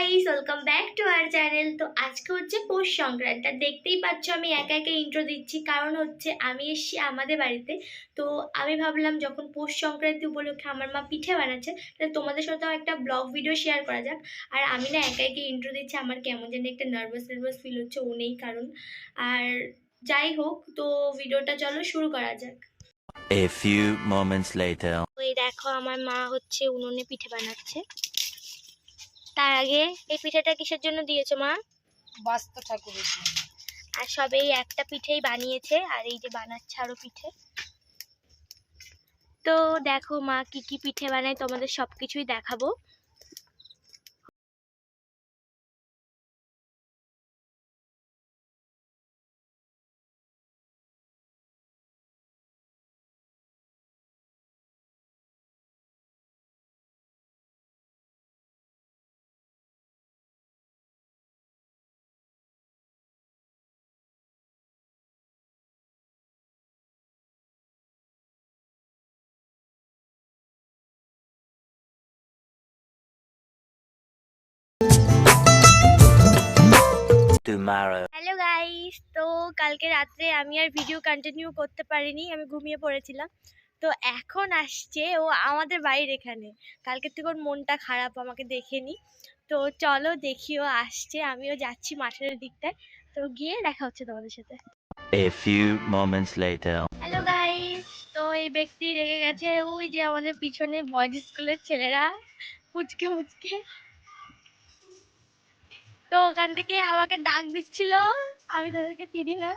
Guys welcome back to our channel তো আজকে হচ্ছে পৌষ সংক্রান্তি আর দেখতেই পাচ্ছ আমি একা একা ইন্ট্রো দিচ্ছি কারণ হচ্ছে আমি এসেছি আমাদের বাড়িতে। তো আমি ভাবলাম যখন পৌষ সংক্রান্তি উপলক্ষে আমার মা পিঠে বানাচ্ছে তাহলে তোমাদের সাথেও একটা ব্লগ ভিডিও শেয়ার করা যাক। আর আমি না একা একা ইন্ট্রো দিচ্ছি আমার কেমন যেন একটা নার্ভাস নার্ভাস ফিল হচ্ছে ও নেই কারণ। আর যাই হোক তো ভিডিওটা চলো শুরু করা যাক। A few moments later. ওই দেখো আমার মা হচ্ছে উনুনে পিঠে বানাচ্ছে। তার আগে এই পিঠাটা কিসের জন্য দিয়েছ মা? বাস্ত ঠাকুরের জন্য। আর সবেই একটা পিঠেই বানিয়েছে আর এই যে বানাচ্ছে আরও পিঠে। তো দেখো মা কি কি পিঠে বানায় তোমাদের সবকিছুই দেখাবো। হ্যালো গাইস তো কালকে রাত্রে আমি আর ভিডিও কন্টিনিউ করতে পারিনি আমি ঘুমিয়ে পড়েছিলাম। তো এখন আসছে ও আমাদের বাড়ির এখানে। কালকে থেকে ওর মনটা খারাপ আমাকে দেখেনি। তো চলো দেখি ও আসছে আমিও যাচ্ছি মাঠের দিকটায়। তো গিয়ে দেখা হচ্ছে তোমাদের সাথে। A few moments later. Hello guys তো এই ব্যক্তি রেগে গেছে ওই যে আমাদের পিছনে বয়েজ স্কুলের ছেলেরা। মুচকে মুচকে। তো ওখান থেকে আমাকে ডাক দিচ্ছিল। আমি তাদেরকে চিনি না।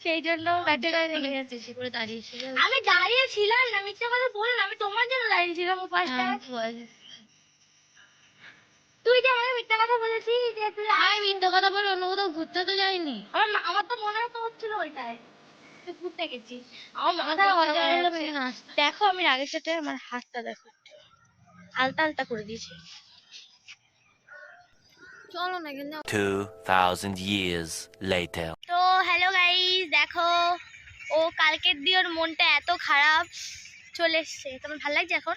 সেই জন্য ব্যাটারা রেগে গেছে বেশি করে দাঁড়িয়েছিল? আমি দাঁড়িয়ে ছিলাম না মিথ্যে কথা বললাম আমি তোমার জন্য দাঁড়িয়ে ছিলাম ও পাশটা তুই যে আমাকে মিথ্যা কথা বলেছিস যে তুই আমি মিথ্যে কথা বলে অন্য কোথাও ঘুরতে তো যাইনি আমার আমার তো মনে তো হচ্ছিল ওইটাই। ঘুরতে গেছিস। আমার মাথা হয়ে। দেখো আমি রাগের সাথে আমার হাতটা দেখো আলতা আলতা করে দিয়েছি। চলো না কিন্তু 2000 years later. তো হ্যালো গাইস দেখো ও কালকের দিয়ে ওর মনটা এত খারাপ চলে এসছে। তোমার ভালো লাগছে এখন?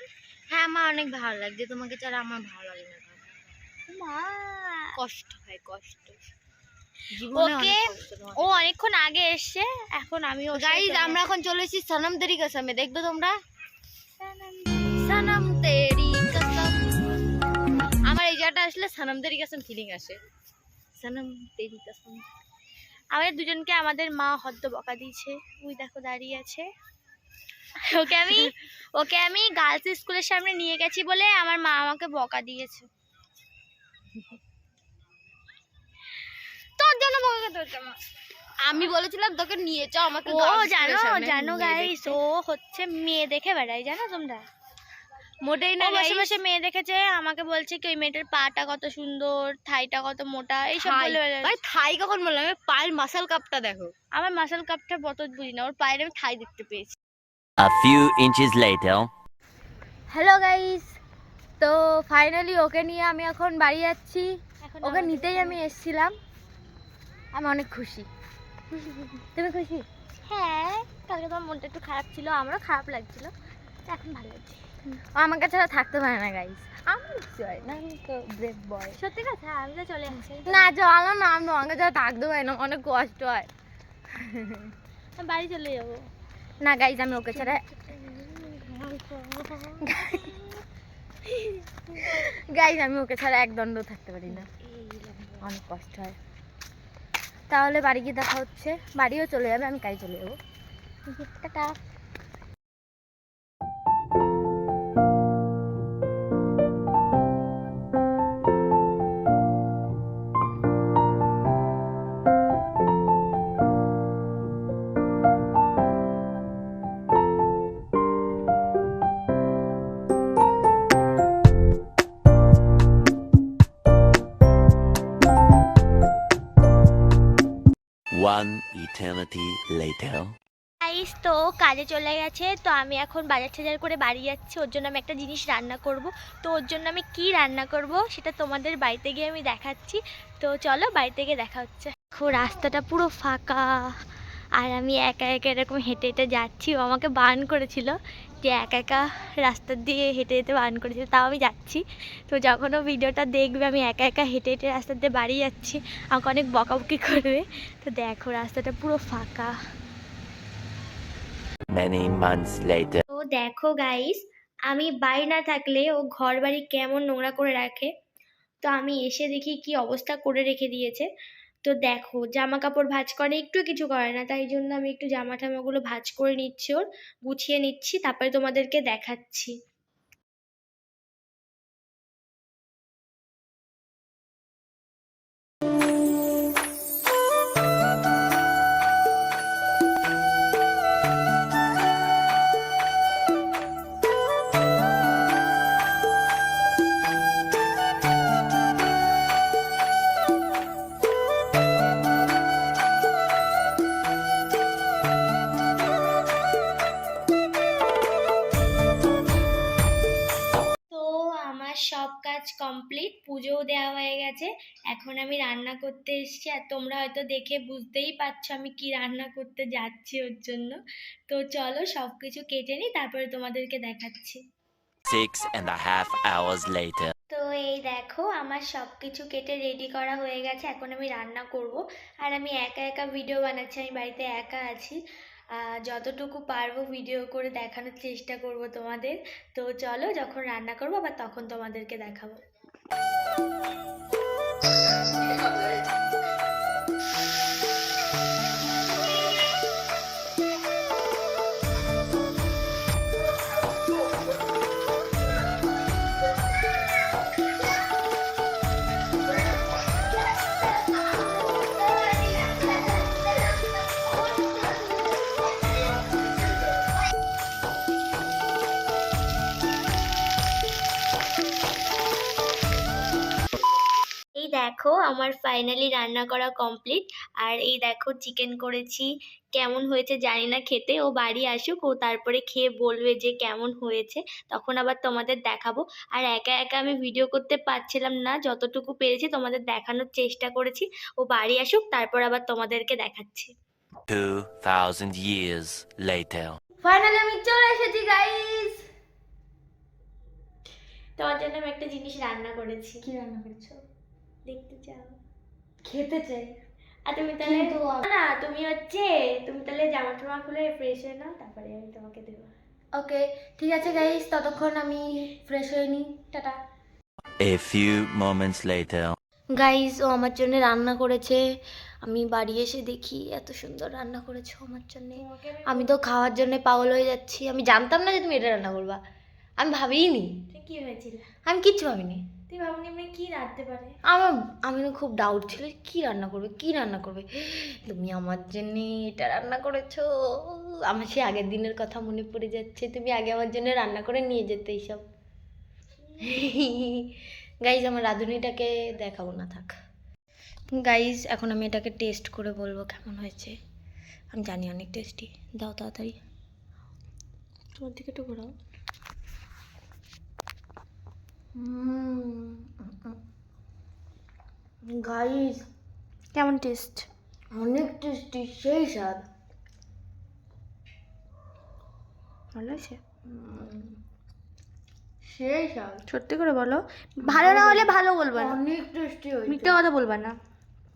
হ্যাঁ আমার অনেক ভালো লাগছে। তোমাকে ছাড়া আমার ভালো লাগে না। কষ্ট হয় কষ্ট। ওকে ও অনেকক্ষণ আগে এসছে এখন আমি ও গাইজ আমরা এখন চলে এসেছি সনম তেরি কসমে দেখবে তোমরা? সনম আসলে সনম তেরি কসম ফিলিং আসে। সনম তেরি কসম আমাদের দুজনকে আমাদের মা হদ্দ বকা দিয়েছে। ওই দেখো দাঁড়িয়ে আছে। ওকে আমি ওকে আমি গার্লস স্কুলের সামনে নিয়ে গেছি বলে আমার মা আমাকে বকা দিয়েছে। তোর জন্য বকা দিয়েছে মা। আমি বলেছিলাম তোকে নিয়ে যাও আমাকে ও জানো জানো গাইস ও হচ্ছে মেয়ে দেখে বেড়াই জানো তোমরা? মোটেই না বসে বসে মেয়ে দেখেছে আমাকে বলছে কি ওই মেয়েটার পাটা কত সুন্দর থাইটা কত মোটা এইসব থাই। বলে ভাই থাই কখন বললাম? আমি পায়ের মাসাল কাপটা দেখো। আমার মাসাল কাপটা বত বুঝি না ওর পায়ের আমি থাই দেখতে পেয়েছি। A few inches later. Hello guys তো ফাইনালি ওকে নিয়ে আমি এখন বাড়ি যাচ্ছি। ওকে নিতেই আমি এসেছিলাম। আমি অনেক খুশি। তুমি খুশি? হ্যাঁ কালকে তোমার মনটা একটু খারাপ ছিল আমারও খারাপ লাগছিল। এখন ভালো লাগছে। ও আমাকে ছাড়া থাকতে পারে না গাইস আমি জয় না আমি তো ব্রেভ বয় সত্যি কথা আমি তো চলে আসছি। না চলো না আমি থাকতে পারি না অনেক কষ্ট হয়। বাড়ি চলে যাব। না গাইস আমি ওকে ছাড়া গাইস আমি ওকে ছাড়া এক দণ্ড থাকতে পারি না। অনেক কষ্ট হয়। তাহলে বাড়ি গিয়ে দেখা হচ্ছে। বাড়িও চলে যাবে আমি কাজে চলে যাব। Tata. One eternity later. Guys তো কাজে চলে গেছে, তো আমি এখন বাজার টাজার করে বাড়ি যাচ্ছি। ওর জন্য আমি একটা জিনিস রান্না করব। তো ওর জন্য আমি কি রান্না করব, সেটা তোমাদের বাড়িতে গিয়ে আমি দেখাচ্ছি। তো চলো বাড়িতে গিয়ে দেখা হচ্ছে। দেখো, রাস্তাটা পুরো ফাঁকা। আর আমি একা একা এরকম হেঁটে হেঁটে যাচ্ছি। ও আমাকে বান করেছিল। যে একা একা রাস্তা দিয়ে হেঁটে যেতে বারণ করেছে তাও আমি যাচ্ছি। তো যখন ও ভিডিওটা দেখবে আমি একা একা হেঁটে হেঁটে রাস্তা দিয়ে বাড়ি যাচ্ছি আমাকে অনেক বকাবকি করবে। তো দেখো রাস্তাটা পুরো ফাঁকা। Many months later. তো দেখো গাইস আমি বাড়ি না থাকলে ও ঘর বাড়ি কেমন নোংরা করে রাখে। তো আমি এসে দেখি কি অবস্থা করে রেখে দিয়েছে। তো দেখো জামা কাপড় ভাঁজ করে একটু কিছু করে না, তাই জন্য আমি একটু জামা টামাগুলো ভাঁজ করে নিচ্ছি ওর, গুছিয়ে নিচ্ছি, তারপরে তোমাদেরকে দেখাচ্ছি। কমপ্লিট পুজোও দেওয়া হয়ে গেছে। এখন আমি রান্না করতে এসেছি আর তোমরা হয়তো দেখে বুঝতেই পারছ আমি কি রান্না করতে যাচ্ছি ওর জন্য। তো চলো সব কিছু কেটে নিই তারপরে তোমাদেরকে দেখাচ্ছি। Six and a half hours later. তো এই দেখো আমার সব কিছু কেটে রেডি করা হয়ে গেছে। এখন আমি রান্না করব। আর আমি একা একা ভিডিও বানাচ্ছি আমি বাড়িতে একা আছি। যতটুকু পারব ভিডিও করে দেখানোর চেষ্টা করব তোমাদের। তো চলো যখন রান্না করব আবার তখন তোমাদেরকে দেখাবো। Oh, my দেখো আমার ফাইনালি রান্না করা কমপ্লিট আর এই দেখো চিকেন করেছি কেমন হয়েছে জানি না খেতে ও বাড়ি আসুক ও তারপরে খেয়ে বলবে যে কেমন হয়েছে তখন আবার তোমাদের দেখাবো। আর একা একা আমি ভিডিও করতে পারছিলাম না যতটুকু পেরেছি তোমাদের দেখানোর চেষ্টা করেছি। ও বাড়ি আসুক তারপর আবার তোমাদেরকে দেখাচ্ছি। Two thousand years later. Finally আমি চলে এসেছি গাইস তোমার জন্য আমি একটা জিনিস রান্না করেছি। কি রান্না করেছ? দেখতে চাও। খেতে চাই। আর তুমি তাহলে না তুমি হচ্ছে তুমি তাহলে জামা টামা খুলে ফ্রেশ হয়ে নাও তারপরে আমি তোমাকে দেবো। ওকে ঠিক আছে গাইস ততক্ষণ আমি ফ্রেশ হয়ে নিই। Tata. A few moments later. Guys ও আমার জন্য রান্না করেছে। আমি বাড়ি এসে দেখি এত সুন্দর রান্না করেছ আমার জন্য। আমি তো খাওয়ার জন্য পাগল হয়ে যাচ্ছি। আমি জানতাম না যে তুমি এটা রান্না করবা। আমি তুই কি হয়েছিল? আমি কিচ্ছু ভাবিনি। তুই ভাবনি এমনি কি রাঁধতে পারে? আমার আমি না খুব ডাউট ছিল কি রান্না করবে কি রান্না করবে। তুমি আমার জন্য এটা রান্না করেছ। আমার সেই আগের দিনের কথা মনে পড়ে যাচ্ছে। তুমি আগে আমার জন্য রান্না করে নিয়ে যেতে এইসব। গাইজ আমার রাঁধুনিটাকে দেখাবো না থাক। গাইজ এখন আমি এটাকে টেস্ট করে বলব কেমন হয়েছে। আমি জানি অনেক টেস্টি দাও তাড়াতাড়ি। তোমার দিকে একটু ঘোরাও। গাইজ কেমন টেস্ট? অনেক টেস্টি সেই স্বাদ। ভালো আছে সেই স্বাদ। সত্যি করে বলো? ভালো না হলে ভালো বলবা না। অনেক টেস্টি হয়েছে। মিথ্যে কথা বলবা না।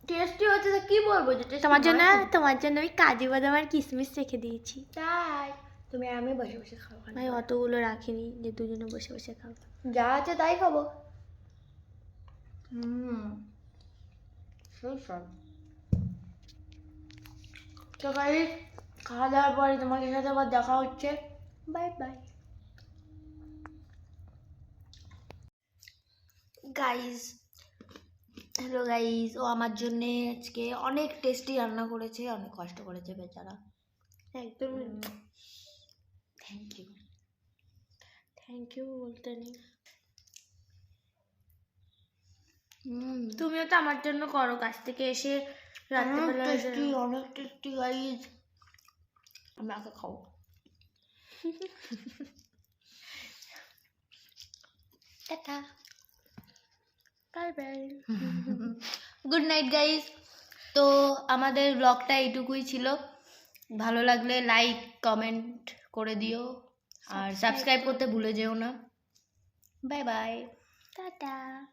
টেস্টি হয়েছে তো কি বলব যে তোমার জন্য তোমার জন্য আমি কাজু বাদাম আর কিশমিশ রেখে দিয়েছি। তাই। তুমি আর আমি বসে বসে খাব আমি অতগুলো রাখিনি যে দুজনে বসে বসে খাব। যা আছে তাই খাব। হুম। সেই স্বাদ তো গাই খাওয়া দাওয়ার পরে তোমাদের সাথে আবার দেখা হচ্ছে। Bye bye. Guys hello guys ও আমার জন্যে আজকে অনেক টেস্টি রান্না করেছে অনেক কষ্ট করেছে বেচারা। একদম থ্যাংক ইউ থ্যাংক ইউ বলতে নেই হুম তুমিও তো আমার জন্য করো কাছ থেকে এসে অনেক রাত্রেবেলা টেস্টি অনেক tasty guys tata. Bye bye. Good night guys তো আমাদের ব্লগটা এইটুকুই ছিল। ভালো লাগলে লাইক কমেন্ট করে দিও। আর সাবস্ক্রাইব করতে ভুলে যেও না। Bye bye tata.